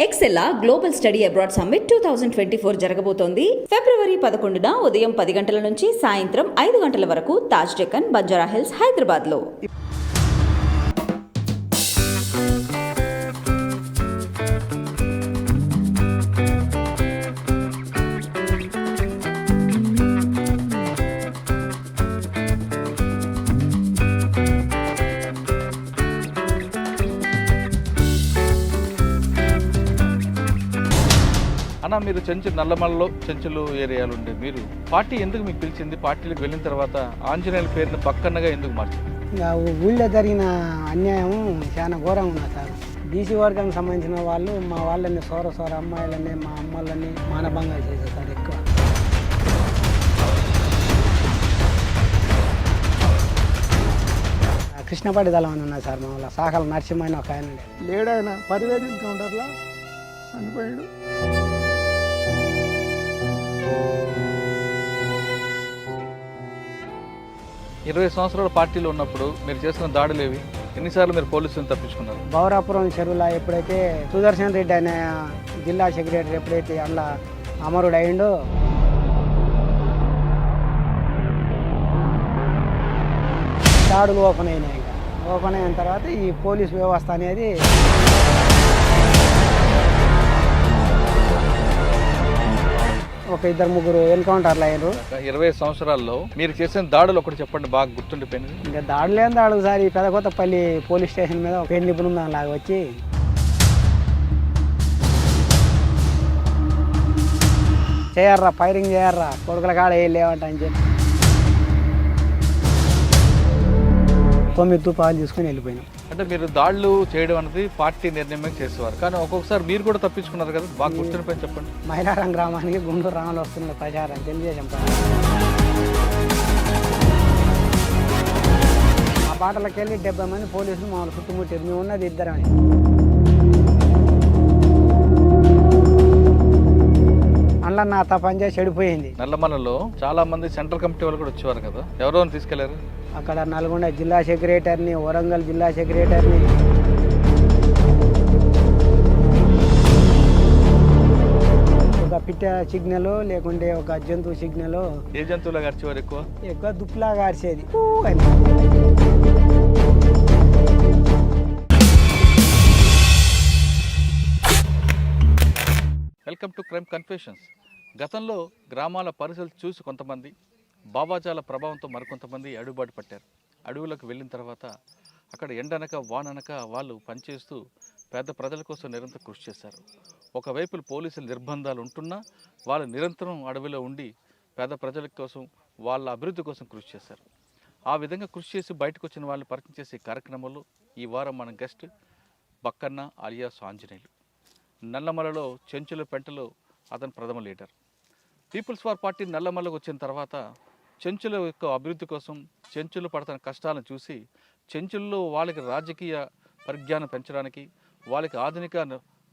Excella global study abroad summit two thousand twenty four జరగబోతోంది. ఫిబ్రవరి పదకొండున ఉదయం పది గంటల నుంచి సాయంత్రం ఐదు గంటల వరకు తాజ్ డెక్కన్ బంజారా హిల్స్ హైదరాబాద్లో. అన్న మీరు చెంచు నల్లమల్లలో చెంచులు ఏరియాలు ఉండే మీరు పార్టీ ఎందుకు మీకు పిలిచింది? పార్టీలకు వెళ్ళిన తర్వాత ఆంజనేయుల పేరుని పక్కనగా ఎందుకు మార్చింది ఇంకా ఊళ్ళో జరిగిన అన్యాయం చాలా ఘోరంగా ఉన్నది సార్. బీసీ వర్గానికి సంబంధించిన వాళ్ళు మా వాళ్ళని సోర సోర అమ్మాయిలని మా అమ్మలని మానభంగాలు చేశారు సార్ ఎక్కువ. కృష్ణపాటి దళం అని ఉన్నది సార్ మా వాళ్ళ సాకల నరసింహ అని ఒక ఆయన. లేడాయన పరివేదన కౌంటర్లో చనిపోయాడు. ఇరవై సంవత్సరాల పార్టీలో ఉన్నప్పుడు మీరు చేసిన దాడులు ఏవి? ఎన్నిసార్లు మీరు పోలీసులను తప్పించుకున్నారు? బౌరాపురం చెరువులో ఎప్పుడైతే సుదర్శన్ రెడ్డి అనే జిల్లా సెక్రటరీ ఎప్పుడైతే అందులో అమరుడు అయిండో దాడులు ఓపెన్ అయినాయి ఓపెన్ అయిన తర్వాత ఈ పోలీస్ వ్యవస్థ అనేది ఒక ఇద్దరు ముగ్గురు ఎన్కౌంటర్లు అయ్యారు. ఇరవై సంవత్సరాల్లో మీరు చేసిన దాడులు ఒకటి చెప్పండి బాగా గుర్తుండిపోయింది ఇంకా దాడులు సార్ ఈ పెదకొత్తపల్లి పోలీస్ స్టేషన్ మీద ఒక పెళ్ళి బృందం లాగా వచ్చి. చేయర్రా ఫైరింగ్ చేయర్రా కొడుకుల కాడ ఏం లేవంట అని చెప్పి. తొమ్మిది తుపాలు తీసుకొని వెళ్ళిపోయినాం. అంటే మీరు దాడులు చేయడం అనేది పార్టీ నిర్ణయమే చేసేవారు. కానీ ఒక్కొక్కసారి మీరు కూడా తప్పించుకున్నారు కదా. బాగా గుర్తుండిపోయింది చెప్పండి. మైలారం గ్రామానికి గుంటూరు రామలు వస్తున్న ప్రచారం. తెలియజేసాం ఆ బాటలకు వెళ్ళి డెబ్బై మంది పోలీసులు మమ్మల్ని చుట్టుముట్టారు. మేము ఉన్నది ఇద్దరమే. అందులో నా చేసి చెడిపోయింది. నల్లమల్లలో చాలా మంది సెంట్రల్ కమిటీ వాళ్ళు కూడా వచ్చేవారు కదా? ఎవరో తీసుకెళ్ళారు? అక్కడ నల్గొండ జిల్లా సెక్రటరీని వరంగల్ జిల్లా సెక్రటరీని. ఒక పిట్ట సిగ్నల్ లేకుంటే ఒక జంతువు సిగ్నల్ ఏ జంతువులా గడిచేవారు ఎక్కువ? ఎక్కువ ఊ అని. వెల్కమ్ టు క్రైమ్ కన్ఫెషన్స్ గతంలో గ్రామాల పరిస్థితులు చూసి కొంతమంది బాబాజాల ప్రభావంతో మరికొంతమంది అడుగుబాటు పట్టారు. అడవులకు వెళ్ళిన తర్వాత అక్కడ ఎండనక వాననక వాళ్ళు పనిచేస్తూ పేద ప్రజల కోసం నిరంతరం కృషి చేశారు. ఒకవైపు పోలీసుల నిర్బంధాలు ఉంటున్నా వాళ్ళు నిరంతరం అడవిలో ఉండి పేద ప్రజల కోసం వాళ్ళ అభివృద్ధి కోసం కృషి చేశారు. ఆ విధంగా కృషి చేసి బయటకు వచ్చిన వాళ్ళని పరిచయం చేసే కార్యక్రమంలో ఈ వారం మన గెస్ట్ బక్కన్న అలియాస్ ఆంజనేయులు. నల్లమలలో చెంచుల పెంటలో అతను ప్రథమ లీడర్. పీపుల్స్ వార్ పార్టీ నల్లమలకు వచ్చిన తర్వాత చెంచుల యొక్క అభివృద్ధి కోసం చెంచులు పడుతున్న కష్టాలను చూసి చెంచుల్లో వాళ్ళకి రాజకీయ పరిజ్ఞానం పెంచడానికి వాళ్ళకి ఆధునిక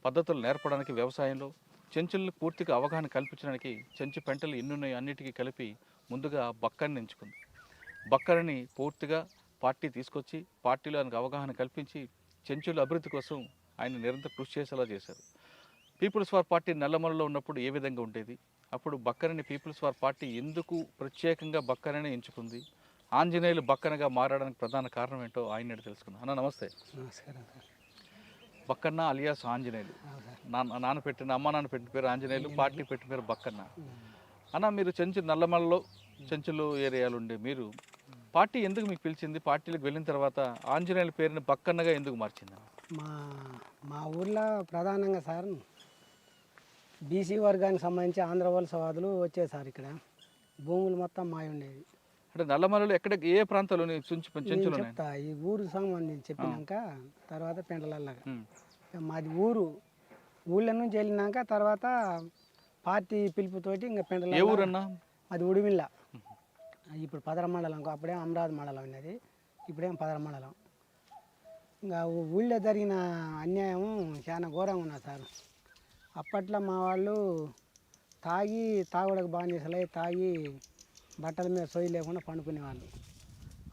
పద్ధతులు నేర్పడానికి వ్యవసాయంలో చెంచులను పూర్తిగా అవగాహన కల్పించడానికి చెంచు పెంటలు ఎన్నున్నాయి అన్నిటికీ కలిపి ముందుగా బక్కర్ని ఎంచుకుంది. బక్కరిని పూర్తిగా పార్టీ తీసుకొచ్చి పార్టీలో ఆయనకు అవగాహన కల్పించి చెంచుల అభివృద్ధి కోసం ఆయన నిరంతరం కృషి చేసేలా చేశారు. పీపుల్స్ వార్ పార్టీ నల్లమలలో ఉన్నప్పుడు ఏ విధంగా ఉండేది? అప్పుడు బక్కరని పీపుల్స్ వార్ పార్టీ ఎందుకు ప్రత్యేకంగా బక్కరని ఎంచుకుంది? ఆంజనేయులు బక్కనగా మారడానికి ప్రధాన కారణం ఏంటో ఆయన తెలుసుకుందాం. అన్న నమస్తే. నమస్కారం బక్కన్న అలియాస్ ఆంజనేయులు. నాన్న నాన్న పెట్టిన అమ్మ నాన్న పెట్టిన పేరు ఆంజనేయులు పార్టీ పెట్టిన పేరు బక్కన్న. అన్న మీరు చెంచు నల్లమలలో చెంచులు ఏరియాలు ఉండే మీరు పార్టీ ఎందుకు మీకు పిలిచింది? పార్టీలకు వెళ్ళిన తర్వాత ఆంజనేయుల పేరుని బక్కన్నగా ఎందుకు మార్చింది? మా మా ఊర్లో ప్రధానంగా సార్ బీసీ వర్గానికి సంబంధించి ఆంధ్ర వలసవాదులు వచ్చేది సార్ ఇక్కడ. భూములు మొత్తం మాయ ఉండేది అంటే నల్లమలలో ఎక్కడ ఏ చెప్తా ఈ ఊరు సంబంధించి చెప్పినాక తర్వాత పెంటలల్లాగా ఉమ్. మాది ఊరు. ఊళ్ళో నుంచి వెళ్ళినాక తర్వాత పార్టీ పిలుపుతోటి ఇంకా ఊరన్నా? అది ఉడిమిల్ల. ఇప్పుడు పదర మండలం అప్పుడే అమరావతి మండలం ఉన్నది. ఇప్పుడేం పదర మండలం ఇంకా ఊళ్ళో జరిగిన అన్యాయం చాలా ఘోరంగా ఉన్నది సార్. అప్పట్లో మా వాళ్ళు తాగి తాగుడకు బాగా చేసలే తాగి బట్టల మీద సొయ్యి లేకుండా పండుకునేవాళ్ళు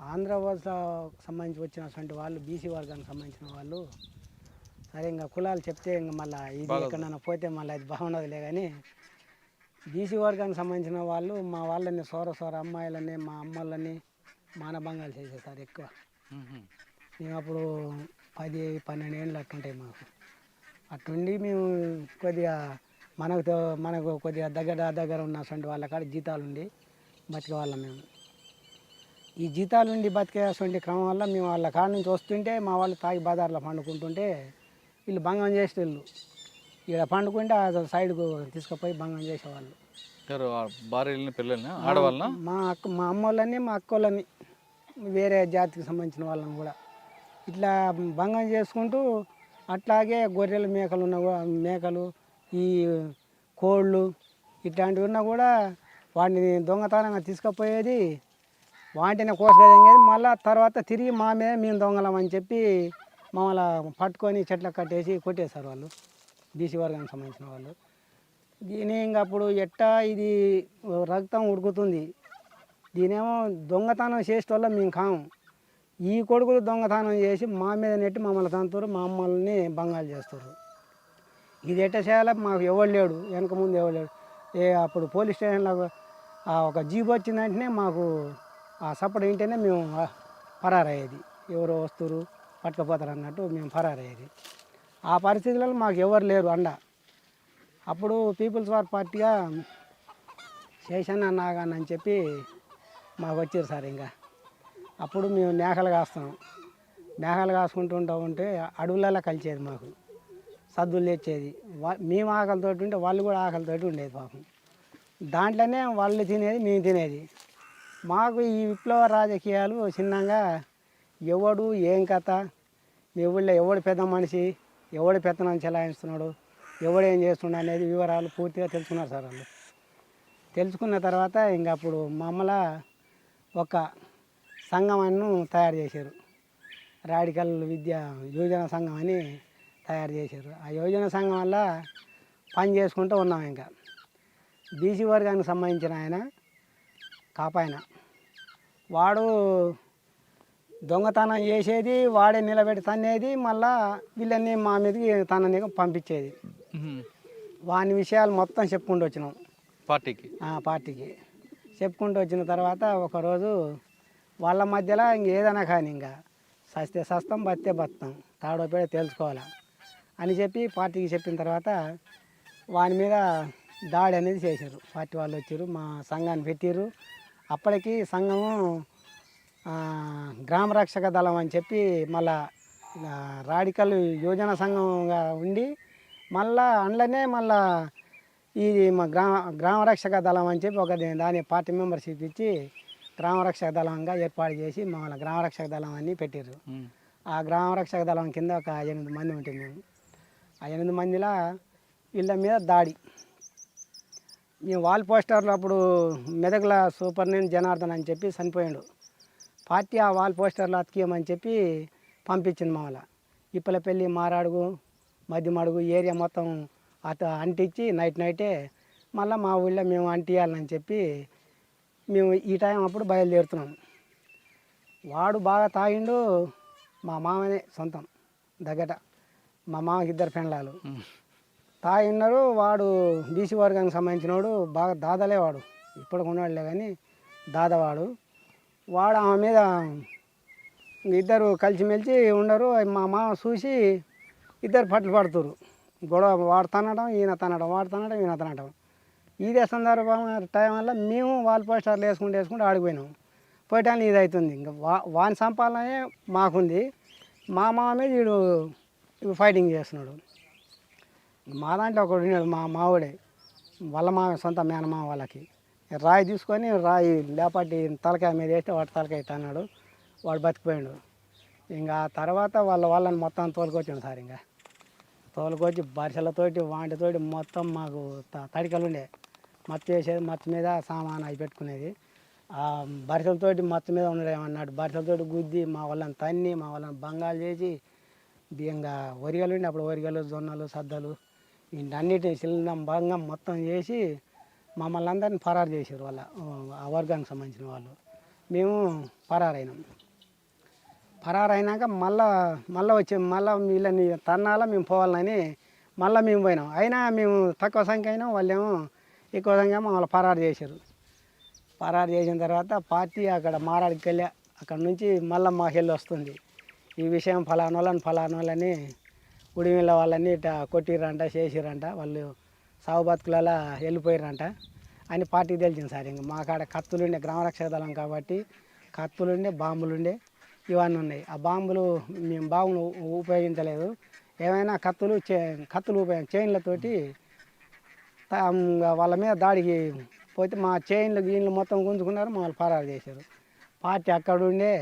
ఆంధ్ర వలస సంబంధించి వచ్చినటువంటి వాళ్ళు బీసీ వర్గానికి సంబంధించిన వాళ్ళు సరే ఇంకా కులాలు చెప్తే ఇంకా మళ్ళీ ఇది. ఎక్కడన్నా పోతే మళ్ళీ అది బాగుండదులే కానీ బీసీ వర్గానికి సంబంధించిన వాళ్ళు మా వాళ్ళని సోర సోర అమ్మాయిలని మా అమ్మలని మానభంగాలు చేసేసారు ఎక్కువ మ్మ్. మేము అప్పుడు పది పన్నెండు ఏళ్ళు అట్టుంటాయి మాకు అట్టుండి మేము కొద్దిగా మనకు మనకు కొద్దిగా దగ్గర దగ్గర ఉన్నటువంటి వాళ్ళ కాడ జీతాలు ఉండి బతికే వాళ్ళం మేము. ఈ జీతాలు ఉండి బతికేటువంటి క్రమం వల్ల మేము వాళ్ళ కాడ నుంచి వస్తుంటే మా వాళ్ళు తాగి బజార్లో పండుకుంటుంటే వీళ్ళు భంగం చేసి వీళ్ళు ఇక్కడ పండుకుంటే ఆ సైడ్కు తీసుకుపోయి భంగం చేసేవాళ్ళు. భార్యలని పిల్లల్ని? మా అక్క మా అమ్మోళ్ళని మా అక్కోళ్ళని వేరే జాతికి సంబంధించిన వాళ్ళని కూడా. ఇట్లా భంగం చేసుకుంటూ అట్లాగే గొర్రెలు మేకలు ఉన్న కూడా మేకలు ఈ కోళ్ళు ఇట్లాంటివి ఉన్నా కూడా వాటిని దొంగతనంగా తీసుకుపోయేది వాటిని కోసుకెళ్ళేది మళ్ళీ తర్వాత తిరిగి మా మీద మేము దొంగలం అని చెప్పి మమ్మల్ని పట్టుకొని చెట్లకు కట్టేసి కొట్టేశారు వాళ్ళు బీసీ వర్గానికి సంబంధించిన వాళ్ళు. దీని ఇంక అప్పుడు ఎట్టా ఇది రక్తం ఉడుకుతుంది. దీనేమో దొంగతనం చేసేటోళ్ళం మేము కాము ఈ కొడుకులు దొంగతనం చేసి మా మీద నెట్టి మమ్మల్ని తంతురు మా అమ్మల్ని బంగాలు చేస్తారు ఇది ఎట్ట చేయాలో? మాకు ఎవడు లేడు వెనక ముందు ఎవడు లేడు. ఏ అప్పుడు పోలీస్ స్టేషన్లో ఆ ఒక జీబ్ వచ్చిన వెంటనే మాకు ఆ సపోర్ట్ వింటేనే మేము పరారయ్యేది ఎవరో వస్తారు పట్టుకపోతారు అన్నట్టు మేము పరారయ్యేది ఆ పరిస్థితులలో మాకు ఎవరు లేరు అండ. అప్పుడు పీపుల్స్ వార్ పార్టీగా శేషన్న నాగాన్ అని చెప్పి మాకు వచ్చారు సార్ ఇంకా. అప్పుడు మేము మేకలు కాస్తాం. మేకలు కాసుకుంటూ ఉంటా ఉంటే అడవులలో కలిసేది మాకు. సద్దులు తెచ్చేది. మేము ఆకలితో ఉంటే వాళ్ళు కూడా ఆకలితో ఉండేది పాపం. దాంట్లోనే వాళ్ళు తినేది మేము తినేది. మాకు ఈ విప్లవ రాజకీయాలు చిన్నగా ఎవడు ఏం కథ మీ ఊళ్ళో ఎవడు పెద్ద మనిషి ఎవడు పెత్తనం చెలాయిస్తున్నాడు ఎవడు ఏం చేస్తున్నాడు అనేది వివరాలు పూర్తిగా తెలుసుకున్నారు సార్ వాళ్ళు. తెలుసుకున్న తర్వాత ఇంక అప్పుడు మమ్మల ఒక సంఘం తయారు చేశారు. రాడికల్ విద్య యువజన సంఘం అని తయారు చేశారు. ఆ యువజన సంఘం వల్ల పని చేసుకుంటూ ఉన్నాం ఇంకా. బీసీ వర్గానికి సంబంధించిన ఆయన కాపాయన. వాడు దొంగతనం చేసేది వాడే నిలబెట్టి తన్నేది మళ్ళా వీళ్ళని మా మీదకి తనని పంపించేది. వాని విషయాలు మొత్తం చెప్పుకుంటూ వచ్చినాం. పార్టీకి? పార్టీకి. చెప్పుకుంటూ వచ్చిన తర్వాత ఒకరోజు వాళ్ళ మధ్యలో ఇంక ఏదైనా కానీ ఇంకా సస్తే సస్తం బత్తే బతాం తాడో పేడ తెలుసుకోవాలా అని చెప్పి పార్టీకి చెప్పిన తర్వాత వాని మీద దాడి అనేది చేశారు. పార్టీ వాళ్ళు వచ్చారు మా సంఘాన్ని పెట్టారు అప్పటికి సంఘము గ్రామ రక్షక దళం అని చెప్పి మళ్ళా రాడికల్ యోజన సంఘంగా ఉండి మళ్ళా అందులోనే మళ్ళా ఇది మా గ్రామ గ్రామ రక్షక దళం అని చెప్పి ఒక దాని పార్టీ మెంబర్షిప్ ఇచ్చి గ్రామ రక్షక దళంగా ఏర్పాటు చేసి మమ్మల్ని గ్రామ రక్షక దళం అని పెట్టారు. ఆ గ్రామ రక్షక దళం కింద ఒక ఎనిమిది మంది ఉంటుంది మేము. ఆ ఎనిమిది మందిలో వీళ్ళ మీద దాడి. మేము వాల్ పోస్టర్లు అప్పుడు మెదకుల సూపర్నెంట్ జనార్దన్ అని చెప్పి చనిపోయాడు. పార్టీ ఆ వాల్ పోస్టర్లు అతికియమని చెప్పి పంపించింది మమ్మల్ని ఇప్పలపల్లి మారాడుగు మధ్యమడుగు ఏరియా మొత్తం అత అంటించి నైట్ నైటే మళ్ళీ మా ఊళ్ళో మేము అంటియాలని చెప్పి మేము ఈ టైం అప్పుడు బయలుదేరుతున్నాం వాడు బాగా తాగిండు మా మామనే సొంతం దగ్గట. మా మామకి ఇద్దరు పెండ్లాలు. తాగిన్నారు వాడు బీసీ వర్గానికి సంబంధించినవాడు బాగా దాదలే వాడు. ఇప్పుడు ఉన్నాడులే కానీ దాదవాడు. వాడు ఆమె మీద ఇద్దరు కలిసిమెలిసి ఉండరు మా మామ చూసి ఇద్దరు పట్లు పడుతురు గొడవ వాడు తనడం ఈయన తనడం వాడు తనడం ఈయన తనడం. ఇదే సందర్భం టైం వల్ల మేము వాళ్ళ పోస్టర్లు వేసుకుంటూ వేసుకుంటూ ఆడిపోయినాం. పోయటానికి ఇది అవుతుంది ఇంకా వా వాని సంపాదనే మాకుంది. మా మామ మీద వీడు ఫైటింగ్ చేస్తున్నాడు. మా దాంట్లో ఒకడు ఉన్నాడు మా మావుడే. వాళ్ళ మా సొంత మేనమామ వాళ్ళకి. రాయి తీసుకొని రాయి లేపాటి తలకాయ మీద వేస్తే వాడు తలకాయ ఇట్ట అన్నాడు. వాడు బతికిపోయాడు. ఇంకా ఆ తర్వాత వాళ్ళ వాళ్ళని మొత్తం తోలుకొచ్చాడు సార్ ఇంకా. తోలుకొచ్చి బరిసెలతోటి వాటితోటి మొత్తం మాకు త- తడికలు ఉండే మత్తు వేసేది మత్తు మీద సామాన్ అవి పెట్టుకునేది. ఆ బరిసెలతోటి మత్తు మీద ఉండేమన్నాడు బరిసెలతోటి గుద్ది మా వాళ్ళని తన్ని మా వాళ్ళని బంగాలు చేసి ఇంకా వరిగలు ఉండి అప్పుడు వరిగలు జొన్నలు సద్దలు వీటన్నిటిని చిల్లం భంగం మొత్తం చేసి మమ్మల్ని అందరిని పరారు చేసారు వాళ్ళ ఆ వర్గానికి సంబంధించిన వాళ్ళు. మేము పరారైనాం. పరారైనాక అయినాక మళ్ళా మళ్ళీ వచ్చి మళ్ళీ వీళ్ళని తన్నాల మేము పోవాలని మళ్ళీ మేము పోయినాం. అయినా మేము తక్కువ సంఖ్య అయినా వాళ్ళేమో ఎక్కువ సంఖ్య మమ్మల్ని పరారు చేశారు. పరారు చేసిన తర్వాత పార్టీ అక్కడ మారాడికి వెళ్ళా అక్కడ నుంచి మళ్ళీ మా హెల్లు వస్తుంది. ఈ విషయం ఫలానా వాళ్ళని ఫలానా వాళ్ళని ఉడిమిళ్ళ వాళ్ళని ఇట్లా చేసిర్రంట. వాళ్ళు సాగు బతుకులలో వెళ్ళిపోయారంట అని పార్టీకి తెలిసింది సార్ ఇంకా. మా కాడ కత్తులుండే గ్రామరక్షక దళం కాబట్టి కత్తులుండే బాంబులుండే. ఇవన్నీ ఉన్నాయి. ఆ బాంబులు మేము బాంబులు ఉపయోగించలేదు. ఏమైనా కత్తులు చే కత్తులు ఉపయోగం చైన్లతోటి వాళ్ళ మీద దాడికి పోతే మా చైన్లు గీన్లు మొత్తం గుంజుకున్నారు మమ్మల్ని పరారు చేశారు. పార్టీ అక్కడ ఉండే